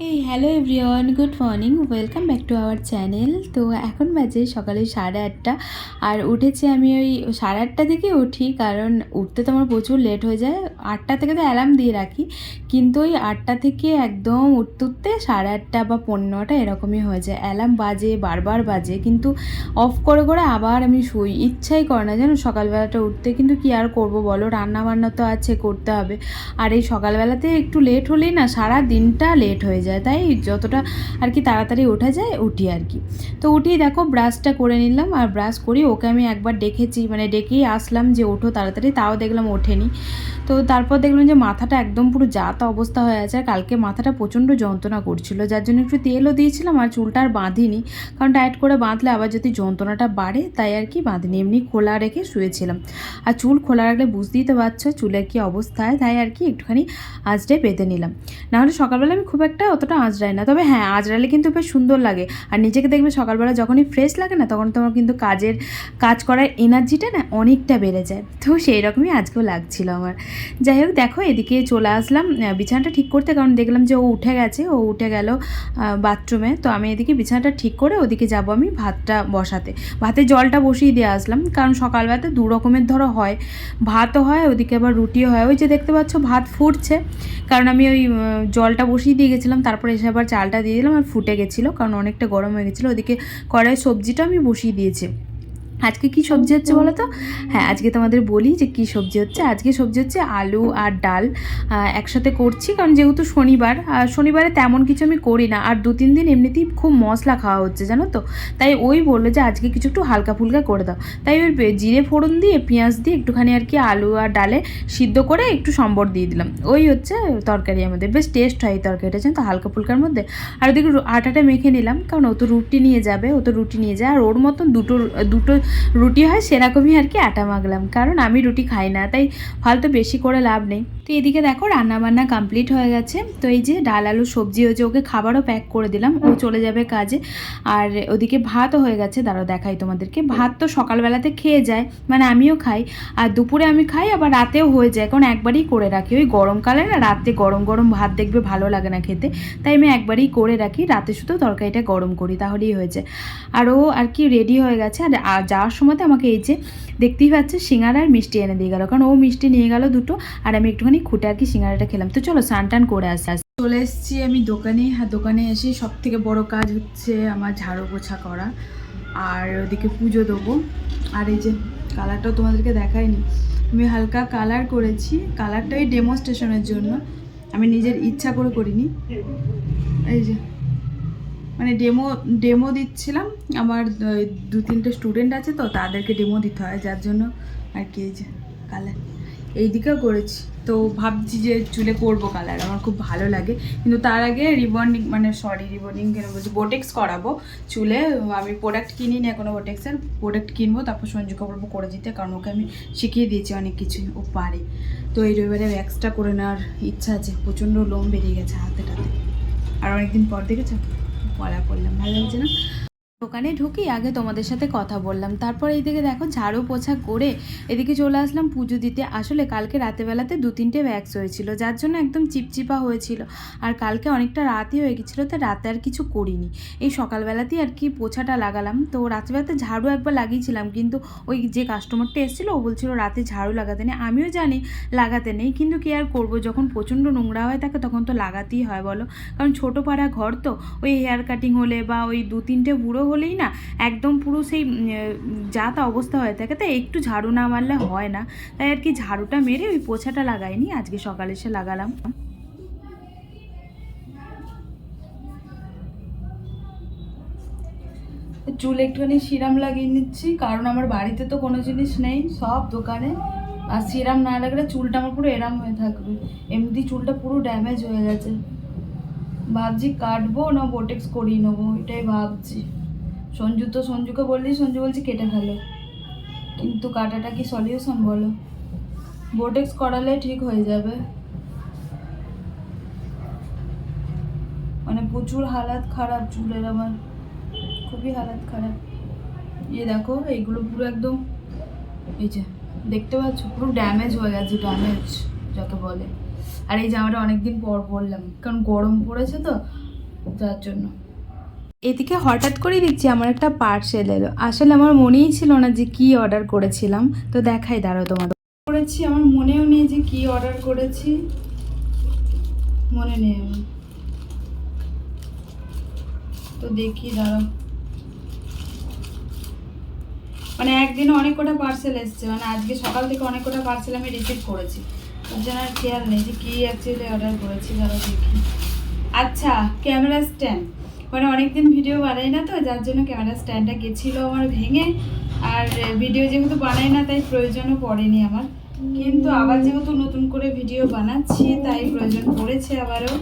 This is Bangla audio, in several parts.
এই hello everyone good morning welcome back to our channel তো এখন বাজে সকালে সাড়ে আটটা। আর উঠেছি আমি ওই সাড়ে আটটা থেকে উঠি কারণ উঠতে তো আমার প্রচুর লেট হয়ে যায়। আটটা থেকে তো অ্যালার্ম দিয়ে রাখি। কিন্তু ওই আটটা থেকে একদম উঠতে উঠতে সাড়ে আটটা বা পনেরো নটা এরকমই হয়ে যায়। অ্যালার্ম বাজে, বারবার বাজে। কিন্তু অফ করে করে আবার আমি শুই। ইচ্ছাই করে না জানো সকালবেলাটা উঠতে। কিন্তু কি আর করব বলো? রান্না বান্না তো আছে, করতে হবে। আর এই সকালবেলাতে একটু লেট হলেই না সারা দিনটা লেট হয়ে যায়। তাই যতটা আর কি তাড়াতাড়ি ওঠা যায়, উঠি আর কি। তো উঠেই দেখো ব্রাশটা করে নিলাম আর ব্রাশ করি। ওকে আমি একবার ডেকেছি মানে ডেকেই আসলাম যে ওঠো তাড়াতাড়ি, তাও দেখলাম ওঠেনি। তো তারপর দেখলাম যে মাথাটা একদম পুরো জাতা অবস্থা হয়ে আছে আর কালকে মাথাটা প্রচণ্ড যন্ত্রণা করছিল। যার জন্য একটু তেলও দিয়েছিলাম আর চুলটা আর বাঁধিনি। কারণ টাইট করে বাঁধলে আবার যদি যন্ত্রণাটা বাড়ে, তাই আর কি বাঁধিনি। এমনি খোলা রেখে শুয়েছিলাম। আর চুল খোলা রাখলে বুঝতেই তো পারছ চুলের কি অবস্থায় তাই আর কি একটুখানি আঁচড়ে বেঁধে নিলাম। নাহলে সকালবেলা আমি খুব একটা অতটা আঁচড়াই না। তবে হ্যাঁ আঁচড়ালে কিন্তু বেশ সুন্দর লাগে। আর নিজেকে দেখবে সকালবেলা যখনই ফ্রেশ লাগে না, তখন তোমার কিন্তু কাজের, কাজ করার এনার্জিটা না অনেকটা বেড়ে যায়। তো সেই রকমই আজকেও লাগছিল আমার। যাই হোক, দেখো, এদিকে চলে আসলাম। বিছানাটা ঠিক করতে, কারণ দেখলাম যে ও উঠে গেছে, ও উঠে গেল বাথরুমে তো আমি এদিকে বিছানাটা ঠিক করে ওদিকে যাব আমি ভাতটা বসাতে। ভাতে জলটা বসিয়ে দিয়ে আসলাম, কারণ সকালবেলাতে দু রকমের ধরো হয়। ভাতও হয়, ওদিকে আবার রুটিও হয়। ওই যে দেখতে পাচ্ছ, ভাত ফুটছে, কারণ আমি ওই জলটা বসিয়ে দিয়ে গেছিলাম, তারপরে এসে আবার চালটা দিয়ে দিলাম আর ফুটে গেছিল, কারণ অনেকটা গরম হয়ে গেছিল। ওদিকে কড়াই সবজিটা আমি বসিয়ে দিয়েছি। আজকে কি সবজি হচ্ছে বলো তো? হ্যাঁ আজকে তোমাদের বলি যে কি সবজি হচ্ছে। আজকে সবজি হচ্ছে আলু আর ডাল একসাথে করছি। কারণ যেহেতু শনিবার আর শনিবারে তেমন কিছু আমি করি না। আর দু তিন দিন এমনিতেই খুব মশলা খাওয়া হচ্ছে, জানো তো? তাই ওই বলল যে আজকে কিছু একটু হালকা ফুলকা করে দাও। তাই ওই জিরে ফোড়ন দিয়ে, পেঁয়াজ দিয়ে একটুখানি আর কি আলু আর ডালে সিদ্ধ করে একটু সম্বর দিয়ে দিলাম। ওই হচ্ছে তরকারি আমাদের। বেশ টেস্ট হয় এই তরকারিটা, জানো তো? হালকা ফুলকার মধ্যে। আর ওদিকে আটাটা মেখে নিলাম। কারণ ও তো রুটি নিয়ে যাবে, ও তো রুটি নিয়ে যায়। আর ওর মতন দুটো দুটো রুটি হয় সেরকমই আর কি আটা মাখলাম। কারণ আমি রুটি খাই না, তাই ফালতু বেশি করে লাভ নেই। তো এদিকে দেখো রান্না বান্না কমপ্লিট হয়ে গেছে। তো এই যে ডাল, আলু, সবজি হয়েছে ওকে খাবারও প্যাক করে দিলাম, ও চলে যাবে কাজে। আর ওদিকে ভাতও হয়ে গেছে, দাঁড়াও দেখাই তোমাদেরকে। ভাত তো সকালবেলাতে খেয়ে যায় মানে আমিও খাই। আর দুপুরে আমি খাই, আবার রাতেও হয়ে যায়, কারণ একবারই করে রাখি। ওই গরমকালে না, রাতে গরম গরম ভাত দেখবে ভালো লাগে না খেতে। তাই আমি একবারই করে রাখি, রাতে শুধু তরকারিটা গরম করি, তাহলেই হয়েছে আর ও আর কি রেডি হয়ে গেছে, আর যাওয়ার সময়তে আমাকে এই যে দেখতেই পাচ্ছে সিঙ্গারা আর মিষ্টি এনে দিয়ে গেলো। কারণ ও মিষ্টি নিয়ে গেল দুটো আর আমি একটুখানি খুঁটে আর কি সিঙ্গারাটা খেলাম। তো চলো স্নান টান করে আসি আসি। চলে এসেছি আমি দোকানে। হ্যাঁ দোকানে এসে সব থেকে বড় কাজ হচ্ছে আমার ঝাড়ু পোছা করা আর ওদিকে পুজো দেবো। আর এই যে কালারটাও তোমাদেরকে দেখাইনি। আমি হালকা কালার করেছি। কালারটা ওই ডেমনস্ট্রেশনের জন্য। আমি নিজের ইচ্ছা করে করিনি। এই যে মানে ডেমো ডেমো দিচ্ছিলাম। আমার দু তিনটে স্টুডেন্ট আছে তো, তাদেরকে ডেমো দিতে হয়, যার জন্য আর কি এই যে কালার এই দিকেও করেছি। তো ভাবছি যে চুলে করব কালার আমার খুব ভালো লাগে। কিন্তু তার আগে রিবন্ডিং মানে সরি রিবন্ডিং কেন বলছি বোটেক্স করাবো চুলে। আমি প্রোডাক্ট কিনিনি এখনও বোটেক্সের প্রোডাক্ট কিনবো, তারপর সঞ্জুকে বলব করে দিতে, কারণ ওকে আমি শিখিয়ে দিয়েছি অনেক কিছুই ও পারে। তো এই রবিবারে এক্সট্রা করে নেওয়ার ইচ্ছা আছে। প্রচণ্ড লোম বেরিয়ে গেছে হাতে টাতে আর অনেকদিন পর, দেখেছ? পড়া করলাম। ভালো লাগছে না? দোকানে ঢুকি আগে তোমাদের সাথে কথা বললাম। তারপর এইদিকে দেখো ঝাড়ু পোছা করে এদিকে চলে আসলাম পুজো দিতে। আসলে কালকে রাতেবেলাতে দু তিনটে ব্যাগস হয়েছিল, যার জন্য একদম চিপচিপা হয়েছিল। আর কালকে অনেকটা রাতই হয়ে গেছিল, তো রাতে আর কিছু করিনি। এই সকালবেলাতেই আর কি পোছাটা লাগালাম। তো রাত্রিবেলাতে ঝাড়ু একবার লাগিয়েছিলাম, কিন্তু ওই যে কাস্টমারটা এসেছিল, ও বলছিল রাতে ঝাড়ু লাগাতে নেই। আমিও জানি লাগাতে নেই, কিন্তু কি আর করব? যখন প্রচণ্ড নোংরা হয়ে থাকে তখন তো লাগাতেই হয়, বলো। কারণ ছোটো পাড়া ঘর তো, ওই হেয়ার কাটিং হলে বা ওই দু তিনটে বুড়ো হলেই না একদম পুরো সেই যা তা অবস্থা হয়ে থাকে তাই একটু ঝাড়ু না মারলে হয় না। তাই আর কি ঝাড়ুটা মেরে ওই পোছাটা লাগাইনি, আজকে সকালে এসে লাগালাম। চুল একটুখানি সিরাম লাগিয়ে নিচ্ছি, কারণ আমার বাড়িতে তো কোনো জিনিস নেই, সব দোকানে। আর সিরাম না লাগলে চুলটা আমার পুরো এরাম হয়ে থাকবে। এমনি চুলটা পুরো ড্যামেজ হয়ে গেছে। ভাবছি কাটবো না বোটেক্স করিয়ে নেব, এটাই ভাবছি। সঞ্জু তো সঞ্জুকে বললি সঞ্জু বলছি কেটে ফেলো। কিন্তু কাটাটা কি সলিউশন বলো? বোটেক্স করালে ঠিক হয়ে যাবে। মানে প্রচুর হালাত খারাপ চুলের আমার খুবই হালাত খারাপ। ইয়ে দেখো, এইগুলো পুরো একদম এই যে দেখতে পাচ্ছ? পুরো ড্যামেজ হয়ে গেছে ড্যামেজ যাকে বলে। আর এই জামাটা অনেকদিন পর পরলাম, কারণ গরম পড়েছে তো, যার জন্য। এদিকে হঠাৎ করেই দেখছি আমার একটা পার্সেল এলো। আসলে আমার মনেই ছিল না যে কি অর্ডার করেছিলাম। তো দেখাই, দাঁড়াও তোমাদের। করেছি, আমার মনেও নেই যে কি অর্ডার করেছি। মনে নেই আমার। তো দেখি, দাঁড়াও। মানে একদিন অনেক কটা পার্সেল এসছে। মানে আজকে সকাল থেকে অনেক কটা পার্সেল আমি রিসিভ করেছি। ওর জন্য আর খেয়াল নেই যে কী অ্যাকচুয়ালি অর্ডার করেছি। দাঁড়াও দেখি। আচ্ছা ক্যামেরা স্ট্যান্ড মানে অনেকদিন ভিডিও বানাই না তো, যার জন্য ক্যামেরা স্ট্যান্ডটা গেছিল আমার ভেঙে। আর ভিডিও যেহেতু বানাই না, তাই প্রয়োজনও পড়েনি আমার। কিন্তু আবার যেহেতু নতুন করে ভিডিও বানাচ্ছি, তাই প্রয়োজন পড়েছে আবারও।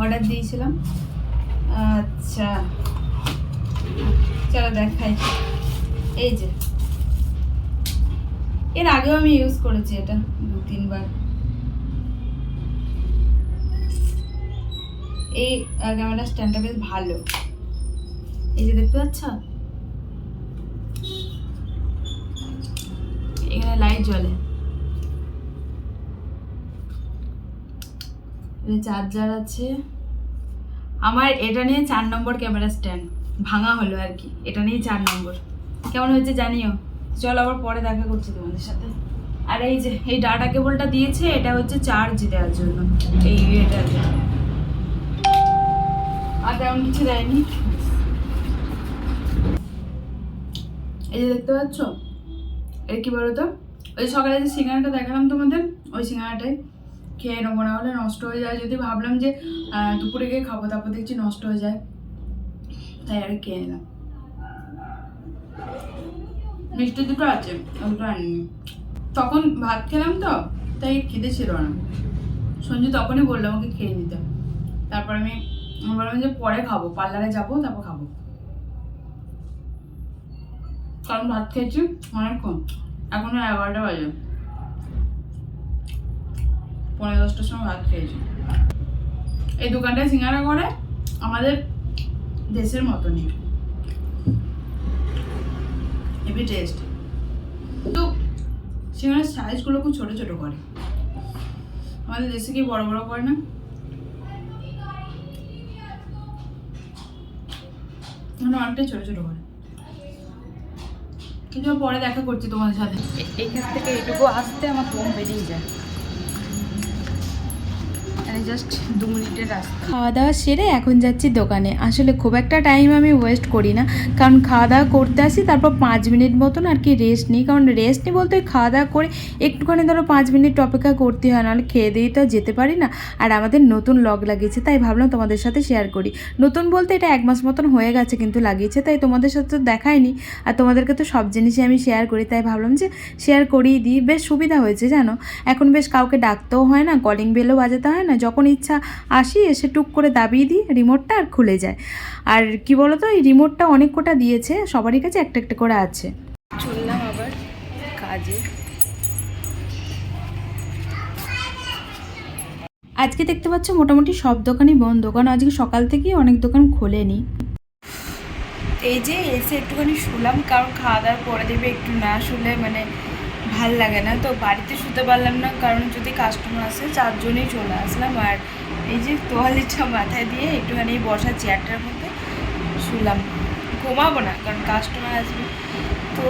অর্ডার দিয়েছিলাম। আচ্ছা। চলো দেখাই। এই যে। এর আগেও আমি ইউজ করেছি এটা দু তিনবার এই ক্যামেরা স্ট্যান্ডটা বেশ ভালো। এই যে দেখতে পাচ্ছ? এখানে লাইট জ্বলে। চার্জার আছে। আমার এটা নিয়ে চার নম্বর ক্যামেরা স্ট্যান্ড ভাঙা হলো আর কি। এটা নিয়ে চার নম্বর। কেমন হয়েছে জানিও? চল আবার পরে দেখা করছি তোমাদের সাথে। আর এই যে, এই ডাটা কেবলটা দিয়েছে, এটা হচ্ছে চার্জ দেওয়ার জন্য। এই এটা তেমন কিছু দেয়নি। এই যে দেখতে পাচ্ছ? এর কি বলো তো ওই সকালে যে সিঙ্গারাটা দেখালাম তোমাদের, ওই সিঙ্গারাটাই। খেয়ে নেব, না হলে নষ্ট হয়ে যায়। যদি ভাবলাম যে দুপুরে গিয়ে খাব, তারপর দেখছি নষ্ট হয়ে যায়। তাই আর খেয়ে নিলাম। মিষ্টি দুটো আছে দুটো আনিনি। তখন ভাত খেলাম তো, তাই খেতে ছিল না। সঞ্জু তখনই বলল আমাকে খেয়ে নিতে। তারপর আমি বললাম যে পরে খাব, পার্লারে যাব, তারপর খাব। কারণ ভাত খেয়েছি অনেকক্ষণ, এখনও এগারোটা বাজে। পনেরো দশটার সময় ভাত খেয়েছি। এই দোকানটায় সিঙ্গারা করে আমাদের দেশের মতনই। হেভি টেস্ট তো সিঙ্গারার সাইজগুলো খুব ছোটো ছোটো করে। আমাদের দেশে কি বড় বড় করে না? মানে অনেকটাই ছোটো ছোটো করে। কিন্তু পরে দেখা করছি তোমাদের সাথে। এখান থেকে এটুকু আসতে আমার ঘুম বেরিয়ে যায়। জাস্ট দু মিনিটের রাস্তা। খাওয়া দাওয়া সেরে এখন যাচ্ছি দোকানে। আসলে খুব একটা টাইম আমি ওয়েস্ট করি না। কারণ খাওয়া দাওয়া করতে আসি, তারপর পাঁচ মিনিট মতন আর কি রেস্ট নিই। কারণ রেস্ট নিই বলতে খাওয়া দাওয়া করে একটুখানি ধরো পাঁচ মিনিট অপেক্ষা করতে হয়, নাহলে খেয়ে দিয়ে তো যেতে পারি না। আর আমাদের নতুন লগ লাগিয়েছে, তাই ভাবলাম তোমাদের সাথে শেয়ার করি। নতুন বলতে এটা এক মাস মতন হয়ে গেছে কিন্তু লাগিয়েছে, তাই তোমাদের সাথে তো দেখায়নি। আর তোমাদেরকে তো সব জিনিসই আমি শেয়ার করি, তাই ভাবলাম যে শেয়ার করিয়ে দিই। বেশ সুবিধা হয়েছে, জানো? এখন বেশ কাউকে ডাকতেও হয় না কলিং বেলও বাজাতে হয় না। যখন ইচ্ছা আসি এসে টুক করে দাবিয়ে দিই রিমোটটা আর খুলে যায়। আর কি বলো তো এই রিমোটটা অনেক কোটা দিয়েছে সবারই কাছে একটা একটা করে আছে। চললাম আবার কাজে। আজকে দেখতে পাচ্ছ মোটামুটি সব দোকানই বন্ধ। কারণ আজকে সকাল থেকেই অনেক দোকান খোলেনি। এই যে এসে একটুখানি শুলাম কারণ খাওয়া দাওয়ার পরে দেবে একটু না শুলে মানে ভালো লাগে না। তো বাড়িতে শুতে পারলাম না, কারণ যদি কাস্টমার আসে, চারজনেই চলে আসলাম। আর এই যে তোয়ালিটা মাথায় দিয়ে একটুখানি বসা চেয়ারটার মধ্যে শুলাম। ঘুমাবো না, কারণ কাস্টমার আসবে। তো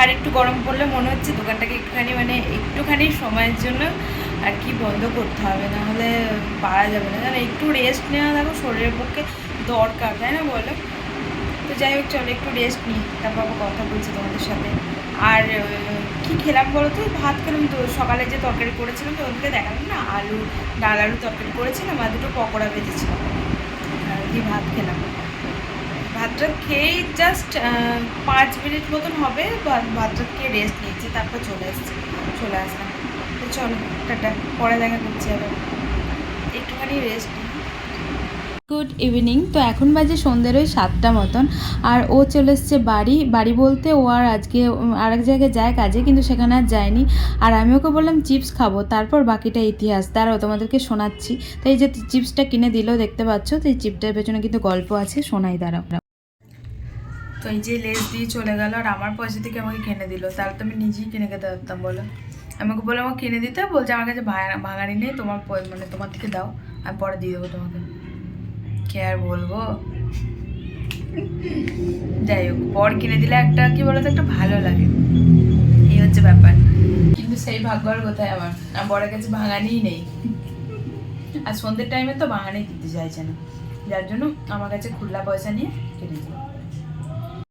আর একটু গরম পড়লে মনে হচ্ছে দোকানটাকে একটুখানি মানে একটুখানি সময়ের জন্য আর কি বন্ধ করতে হবে না হলে পারা যাবে না। জানো একটু রেস্ট নেওয়া দেখো, শরীরের পক্ষে দরকার, তাই না বলো? তো যাই হোক, চলো একটু রেস্ট নিই, তারপর আবার কথা বলছি তোমাদের সাথে। আর কি খেলাম বলো তো ভাত খেলাম তো। সকালে যে তরকারি করেছিলাম, তো ওদিকে দেখালাম না, আলু, ডাল আলু তরকারি করেছিলাম, আর দুটো পকোড়া ভেজেছিলাম। আর ভাত খেলাম। ভাতটা খেয়েই জাস্ট পাঁচ মিনিট মতন হবে ভাতটা খেয়ে রেস্ট নিয়েছি, তারপর চলে এসেছি চলে আসলাম। তো চলো, টাটা, পরে দেখা করছি আবার। একটুখানি রেস্ট গুড ইভিনিং তো এখন বাজে সন্ধ্যের ওই সাতটা মতন। আর ও চলে এসছে বাড়ি। বাড়ি বলতে ও আর আজকে উম, আরেক জায়গায় যায় কাজে কিন্তু সেখানে আর যায়নি। আর আমি ওকে বললাম চিপস খাব। তারপর বাকিটা ইতিহাস। তারাও তোমাদেরকে শোনাচ্ছি। তো এই যে চিপসটা কিনে দিলেও দেখতে পাচ্ছ? তো এই চিপটার পেছনে কিন্তু গল্প আছে। শোনাই দাঁড়াও। তো এই যে লেস দিয়ে চলে গেল আর আমার পয়সা থেকে আমাকে কিনে দিল। তাহলে তো আমি নিজেই কিনে খেতে পারতাম বলো। আমাকে বলে আমাকে কিনে দিতে? বলছে আমার কাছে ভাঙা- ভাঙানি নেই। তোমার মানে তোমার থেকে দাও। আমি পরে দিয়ে দেবো তোমাকে। কে আর বলব? যাই হোক বর কিনে দিলে একটা, কি বলতো, একটা ভালো লাগে। এই হচ্ছে ব্যাপার। কিন্তু সেই ভাগ্য আর কোথায় আমার? আর বরের কাছে ভাঙানিই নেই। আর সন্ধ্যের টাইমে তো ভাঙানি দিতে চাইছে না। যার জন্য আমার কাছে খুল্লা পয়সা নিয়ে কিনে দিল।